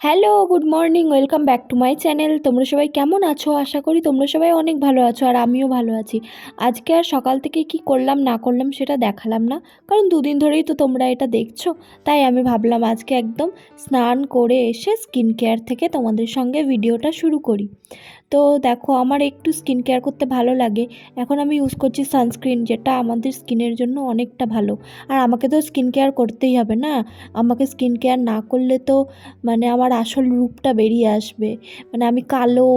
Hello, good morning, welcome back to my channel. তোমরা সবাই কেমন আছো? আশা করি তোমরা সবাই অনেক ভালো আছো আর আমিও ভালো আছি। আজকে আর সকাল থেকে কি করলাম, না করলাম সেটা দেখালাম না, কারণ দুদিন ধরেই তো তোমরা এটা দেখছ। তাই আমি ভাবলাম আজকে একদম স্নান করে এসে স্কিন কেয়ার থেকে তোমাদের সঙ্গে ভিডিওটা শুরু করি। তো দেখো আমার একটু স্কিন কেয়ার করতে ভালো লাগে। এখন আমি ইউজ করছি সানস্ক্রিন যেটা আমাদের স্কিনের জন্য অনেকটা ভালো। আর আমাকে তো স্কিন কেয়ার করতেই হবে না? আমাকে স্কিন কেয়ার না করলে তো মানে আমার আসল রূপটা বেরিয়ে আসবে। মানে আমি কালো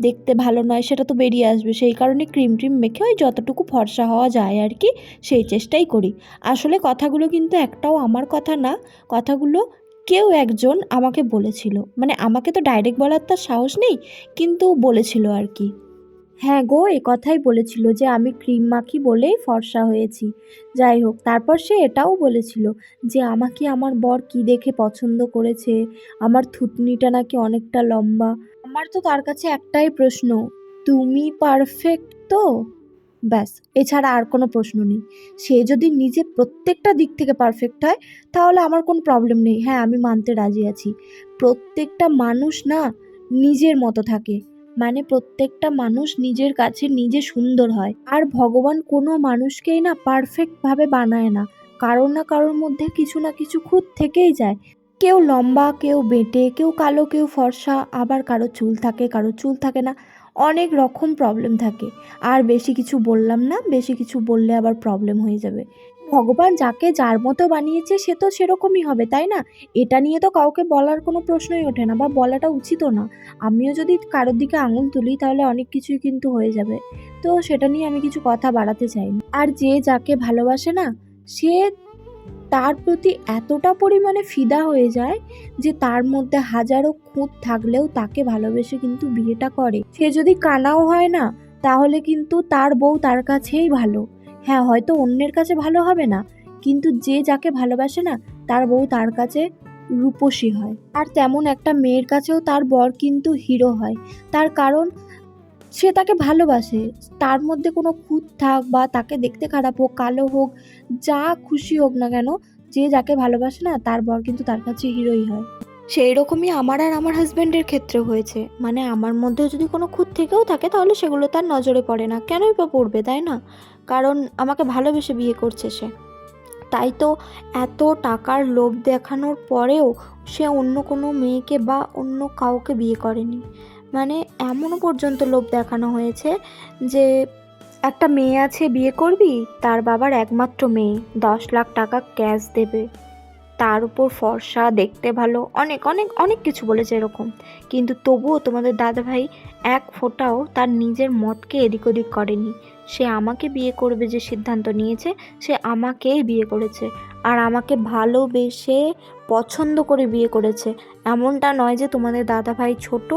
দেখতে ভালো নয়, সেটা তো বেরিয়ে আসবে। সেই কারণে ক্রিম ট্রিম মেখে ওই যতটুকু ফর্সা হওয়া যায় আর কি, সেই চেষ্টাই করি। আসলে কথাগুলো কিন্তু একটাও আমার কথা না, কথাগুলো কেউ একজন আমাকে বলেছিল। মানে আমাকে তো ডাইরেক্ট বলার তার সাহস নেই, কিন্তু বলেছিল আর কি। হ্যাঁ গো, এ কথাই বলেছিল যে আমি ক্রিম মাখি বলেই ফর্সা হয়েছি। যাই হোক, তারপর সে এটাও বলেছিল যে আমাকে আমার বর কি দেখে পছন্দ করেছে? আমার থুতনিটা নাকি অনেকটা লম্বা। আমার তো তার কাছে একটাই প্রশ্ন, তুমি পারফেক্ট তো? ব্যাস, এছাড়া আর কোনো প্রশ্ন নেই। সে যদি নিজে প্রত্যেকটা দিক থেকে পারফেক্ট হয়, তাহলে আমার কোনো প্রবলেম নেই। হ্যাঁ আমি মানতে রাজি আছি। প্রত্যেকটা মানুষ না নিজের মতো থাকে। মানে প্রত্যেকটা মানুষ নিজের কাছে নিজে সুন্দর হয়। আর ভগবান কোনো মানুষকেই না পারফেক্টভাবে বানায় না। কারও না কারোর মধ্যে কিছু না কিছু খুঁত থেকেই যায়। কেউ লম্বা, কেউ বেঁটে, কেউ কালো, কেউ ফর্সা, আবার কারও চুল থাকে, কারও চুল থাকে না। অনেক রকম প্রবলেম থাকে। আর বেশি কিছু বললাম না, বেশি কিছু বললে আবার প্রবলেম হয়ে যাবে। ভগবান যাকে যার মতো বানিয়েছে, সে তো সেরকমই হবে, তাই না? এটা নিয়ে তো কাউকে বলার কোনো প্রশ্নই ওঠে না, বা বলাটা উচিতও না। আমিও যদি কারোর দিকে আঙুল তুলি, তাহলে অনেক কিছুই কিন্তু হয়ে যাবে। তো সেটা নিয়ে আমি কিছু কথা বাড়াতে চাই না আর যে যাকে ভালোবাসে না, সে তার প্রতি এতটা পরিমাণে ফিদা হয়ে যায় যে তার মধ্যে হাজারো খুঁত থাকলেও তাকে ভালোবেসে কিন্তু বিয়েটা করে। সে যদি কানাও হয় না, তাহলে কিন্তু তার বউ তার কাছেই ভালো। হ্যাঁ হয়তো অন্যের কাছে ভালো হবে না, কিন্তু যে যাকে ভালোবাসে না, তার বউ তার কাছে রূপসী হয়। আর তেমন একটা মেয়ের কাছেও তার বর কিন্তু হিরো হয়। তার কারণ সে তাকে ভালোবাসে। তার মধ্যে কোনো খুঁত থাক বা তাকে দেখতে খারাপ হোক, কালো হোক, যা খুশি হোক না কেন, যে যাকে ভালোবাসে না, তার বর কিন্তু তার কাছে হিরোই হয়। সেই রকমই আমার আর আমার হাজব্যান্ডের ক্ষেত্রে হয়েছে। মানে আমার মধ্যে যদি কোনো খুঁত থেকেও থাকে, তাহলে সেগুলো তার নজরে পড়ে না। কেনই বা পড়বে, তাই না? কারণ আমাকে ভালোবেসে বিয়ে করছে সে। তাই তো এত টাকার লোভ দেখানোর পরেও সে অন্য কোনো মেয়েকে বা অন্য কাউকে বিয়ে করেনি। মানে এমনও পর্যন্ত লোভ দেখানো হয়েছে যে একটা মেয়ে আছে, বিয়ে করবি? তার বাবার একমাত্র মেয়ে, দশ লাখ টাকা ক্যাশ দেবে। তার উপর ফর্সা, দেখতে ভালো, অনেক অনেক অনেক কিছু বলেছে এরকম। কিন্তু তবুও তোমাদের দাদাভাই এক ফোঁটাও তার নিজের মতকে এদিক ওদিক করেনি। সে আমাকে বিয়ে করবে যে সিদ্ধান্ত নিয়েছে, সে আমাকেই বিয়ে করেছে। আর আমাকে ভালোবেসে পছন্দ করে বিয়ে করেছে। এমনটা নয় যে তোমাদের দাদাভাই ছোট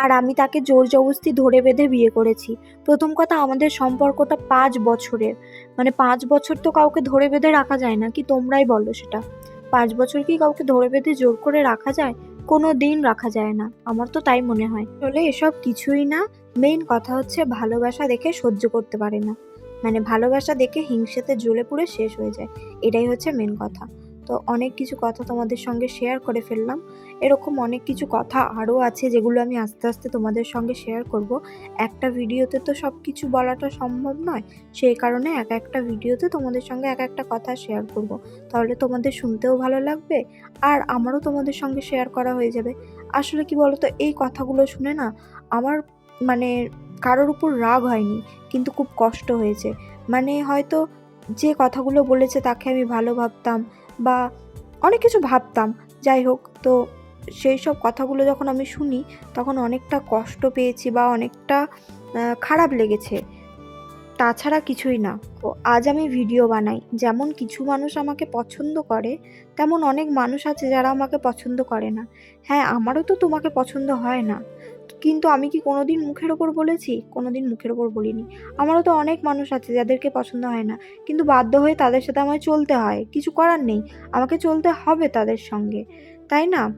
আর আমি তাকে জোর জবস্তি ধরে বেঁধে বিয়ে করেছি। প্রথম কথা, আমাদের সম্পর্কটা পাঁচ বছরের। মানে পাঁচ বছর তো কাউকে ধরে বেঁধে রাখা যায় না, কি তোমরাই বলো সেটা? পাঁচ বছর কি কাউকে ধরে বেঁধে জোর করে রাখা যায়? কোনো দিন রাখা যায় না, আমার তো তাই মনে হয়। আসলে এসব কিছুই না মেইন কথা হচ্ছে ভালোবাসা দেখে সহ্য করতে পারে না। মানে ভালোবাসা দেখে হিংসেতে জ্বলে পুড়ে শেষ হয়ে যায়। এটাই হচ্ছে মেন কথা। তো অনেক কিছু কথা তোমাদের সঙ্গে শেয়ার করে ফেললাম। এরকম অনেক কিছু কথা আরও আছে যেগুলো আমি আস্তে আস্তে তোমাদের সঙ্গে শেয়ার করব। একটা ভিডিওতে তো সব কিছু বলাটা সম্ভব নয়, সেই কারণে এক একটা ভিডিওতে তোমাদের সঙ্গে এক একটা কথা শেয়ার করব। তাহলে তোমাদের শুনতেও ভালো লাগবে আর আমারও তোমাদের সঙ্গে শেয়ার করা হয়ে যাবে। আসলে কি বলতো, এই কথাগুলো শুনে না আমার মানে কারোর উপর রাগ হয়নি, কিন্তু খুব কষ্ট হয়েছে। মানে হয়তো যে কথাগুলো বলেছে তাকে আমি ভালো ভাবতাম বা অনেক কিছু ভাবতাম। যাই হোক, তো সেই সব কথাগুলো যখন আমি শুনি, তখন অনেকটা কষ্ট পেয়েছি বা অনেকটা খারাপ লেগেছে। তাছাড়া কিছুই না। তো আজ আমি ভিডিও বানাই। যেমন কিছু মানুষ আমাকে পছন্দ করে, তেমন অনেক মানুষ আছে যারা আমাকে পছন্দ করে না। হ্যাঁ আমারও তো তোমাকে পছন্দ হয় না। কিন্তু আমি কি কোনোদিন মুখের ওপর বলেছি? কোনোদিন মুখের ওপর বলিনি। আমারও তো অনেক মানুষ আছে যাদেরকে পছন্দ হয় না। কিন্তু বাধ্য হয়ে তাদের সাথে আমায় চলতে হয়। কিছু করার নেই। আমাকে চলতে হবে তাদের সঙ্গে। তাই না?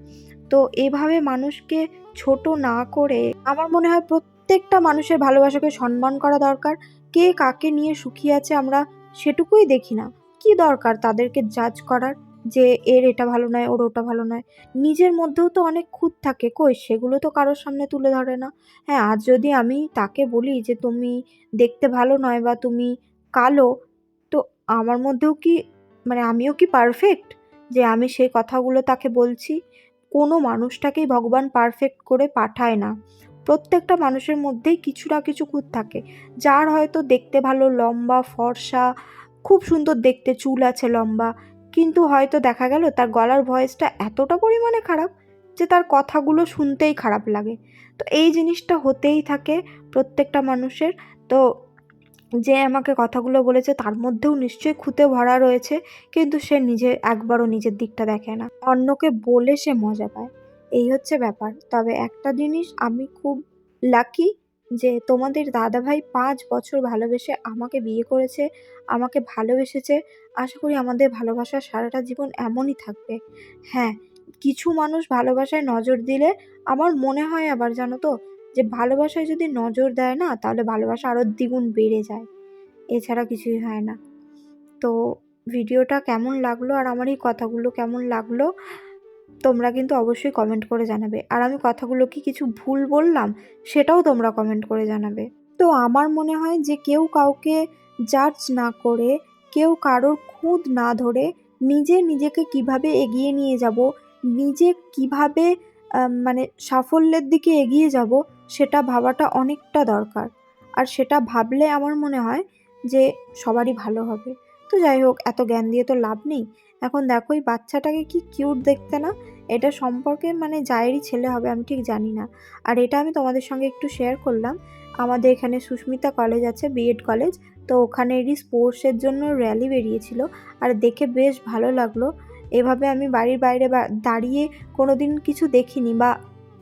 তো এভাবে মানুষকে ছোট না করে আমার মনে হয় প্রত্যেকটা মানুষের ভালোবাসাকে সম্মান করা দরকার। কে কাকে নিয়ে সুখী আছে আমরা সেটুকুই দেখি না। কি দরকার তাদেরকে জাজ করার? যে এর এটা ভালো নয়, ওর ওটা ভালো নয়। নিজের মধ্যেও তো অনেক খুঁত থাকে, কই সেগুলো তো কারোর সামনে তুলে ধরে না। হ্যাঁ আজ যদি আমি তাকে বলি যে তুমি দেখতে ভালো নয় বা তুমি কালো, তো আমার মধ্যেও কি মানে আমিও কি পারফেক্ট যে আমি সেই কথাগুলো তাকে বলছি? কোনো মানুষটাকেই ভগবান পারফেক্ট করে পাঠায় না। প্রত্যেকটা মানুষের মধ্যেই কিছু না কিছু খুঁত থাকে। যার হয়তো দেখতে ভালো লম্বা, ফর্সা, খুব সুন্দর দেখতে চুল আছে লম্বা কিন্তু হয়তো দেখা গেল তার গলার ভয়েসটা এতটা পরিমাণে খারাপ যে তার কথাগুলো শুনতেই খারাপ লাগে। তো এই জিনিসটা হতেই থাকে প্রত্যেকটা মানুষের। তো যে আমাকে কথাগুলো বলেছে তার মধ্যেও নিশ্চয়ই খুঁতে ভরা রয়েছে, কিন্তু সে নিজে একবারও নিজের দিকটা দেখে না। অন্যকে বলে সে মজা পায়। এই হচ্ছে ব্যাপার। তবে একটা জিনিস আমি খুব লাকি যে তোমাদের দাদাভাই পাঁচ বছর ভালোবেসে আমাকে বিয়ে করেছে, আমাকে ভালোবেসেছে, আশা করি আমাদের ভালোবাসা সারাটা জীবন এমনই থাকবে। হ্যাঁ কিছু মানুষ ভালোবাসায় নজর দিলে আমার মনে হয় আবার জানো তো, যে ভালোবাসায় যদি নজর দেয় না, তাহলে ভালোবাসা আরও দ্বিগুণ বেড়ে যায়। এছাড়া কিছুই হয় না। তো ভিডিওটা কেমন লাগল আর আমার এই কথাগুলো কেমন লাগল? তোমরা কিন্তু অবশ্যই কমেন্ট করে জানাবে। আর আমি কথাগুলো কি কিছু ভুল বললাম, সেটাও তোমরা কমেন্ট করে জানাবে। তো আমার মনে হয় যে কেউ কাউকে জাজ না করে, কেউ কারোর খুঁত না ধরে নিজে নিজেকে কীভাবে এগিয়ে নিয়ে যাব, নিজে কীভাবে মানে সাফল্যের দিকে এগিয়ে যাব, সেটা ভাবাটা অনেকটা দরকার। আর সেটা ভাবলে আমার মনে হয় যে সবারই ভালো হবে। তো যাই হোক, এত জ্ঞান দিয়ে তো লাভ নেই। এখন দেখো, এই বাচ্চাটাকে কি কিউট দেখতে না? এটা সম্পর্কে মানে যায়েরই ছেলে হবে, আমি ঠিক জানি না। আর এটা আমি তোমাদের সঙ্গে একটু শেয়ার করলাম। আমাদের এখানে সুস্মিতা কলেজ আছে বিএড কলেজ তো ওখানেরই স্পোর্টসের জন্য র্যালি বেরিয়েছিল। আর দেখে বেশ ভালো লাগল। এভাবে আমি বাড়ির বাইরে দাঁড়িয়ে কোনো দিন কিছু দেখিনি বা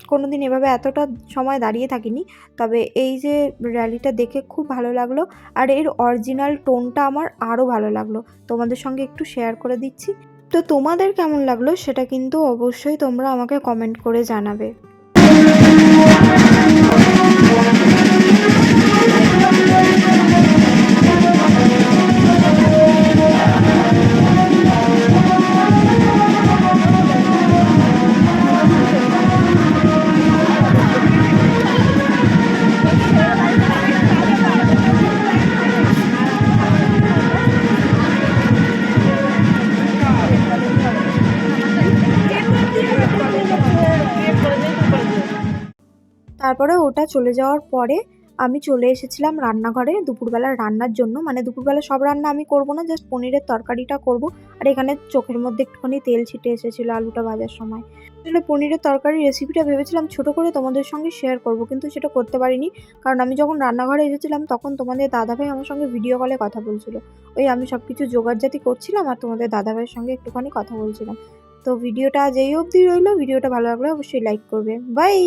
কোনো দিন এভাবে এতটা সময় দাঁড়িয়ে থাকিনি। তবে এই যে র্যালিটা দেখে খুব ভালো লাগল আর এর অরিজিনাল টোনটা আমার আরও ভালো লাগল। তোমাদের সঙ্গে একটু শেয়ার করে দিচ্ছি। তো তোমাদের কেমন লাগল সেটা কিন্তু অবশ্যই তোমরা আমাকে কমেন্ট করে জানাবে। তারপরে ওটা চলে যাওয়ার পরে আমি চলে এসেছিলাম রান্নাঘরে দুপুরবেলা রান্নার জন্য। মানে দুপুরবেলা সব রান্না আমি করব না জাস্ট পনিরের তরকারিটা করব। আর এখানে চোখের মধ্যে একটুখানি তেল ছিটে এসেছিল আলুটা ভাজার সময়। আসলে পনিরের তরকারির রেসিপিটা ভেবেছিলাম ছোট করে তোমাদের সঙ্গে শেয়ার করব, কিন্তু সেটা করতে পারিনি। কারণ আমি যখন রান্নাঘরে এসেছিলাম তখন তোমাদের দাদাভাই আমার সঙ্গে ভিডিও কলে কথা বলছিল। ওই আমি সব কিছু জোগাড়জাতি করছিলাম আর তোমাদের দাদাভাইয়ের সঙ্গে একটুখানি কথা বলছিলাম। তো ভিডিওটা যেই অবধি রইল ভিডিওটা ভালো লাগলে অবশ্যই লাইক করবে। বাই